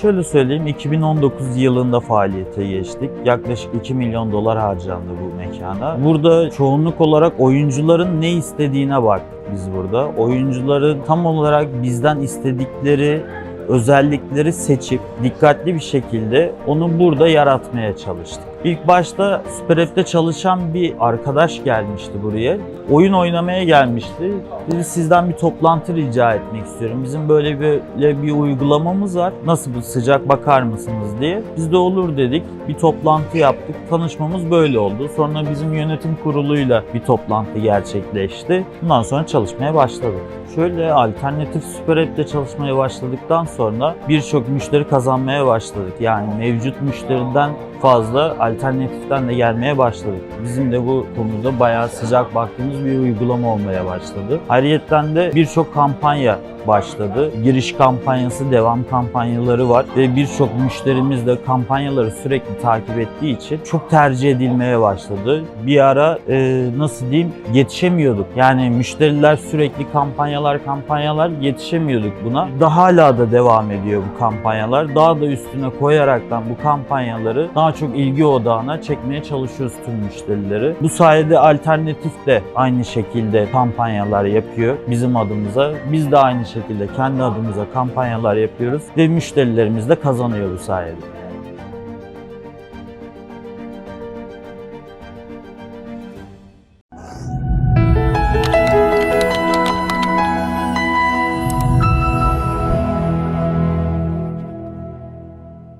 şöyle söyleyeyim 2019 yılında faaliyete geçtik. Yaklaşık 2 milyon dolar harcandı bu mekana. Burada çoğunluk olarak oyuncuların ne istediğine baktık biz burada. Oyuncuların tam olarak bizden istedikleri özellikleri seçip dikkatli bir şekilde onu burada yaratmaya çalıştık. İlk başta Super F'te çalışan bir arkadaş gelmişti buraya. Oyun oynamaya gelmişti. Dedi sizden bir toplantı rica etmek istiyorum. Bizim böyle böyle bir uygulamamız var. Nasıl bu sıcak bakar mısınız diye. Biz de olur dedik. Bir toplantı yaptık. Tanışmamız böyle oldu. Sonra bizim yönetim kuruluyla bir toplantı gerçekleşti. Bundan sonra çalışmaya başladık. Şöyle alternatif Super App'te çalışmaya başladıktan sonra birçok müşteri kazanmaya başladık. Yani mevcut müşteriden fazla alternatiften de gelmeye başladık. Bizim de bu konuda bayağı sıcak baktığımız bir uygulama olmaya başladı. Ayrıyeten de birçok kampanya başladı. Giriş kampanyası, devam kampanyaları var ve birçok müşterimiz de kampanyaları sürekli takip ettiği için çok tercih edilmeye başladı. Bir ara e, nasıl diyeyim yetişemiyorduk. Yani müşteriler sürekli kampanyalar kampanyalar yetişemiyorduk buna. Daha hala da devam ediyor bu kampanyalar. Daha da üstüne koyaraktan bu kampanyaları daha çok ilgi odağına çekmeye çalışıyoruz tüm müşterileri. Bu sayede alternatif de aynı şekilde kampanyalar yapıyor bizim adımıza. Biz de aynı şekilde kendi adımıza kampanyalar yapıyoruz ve müşterilerimiz de kazanıyor bu sayede.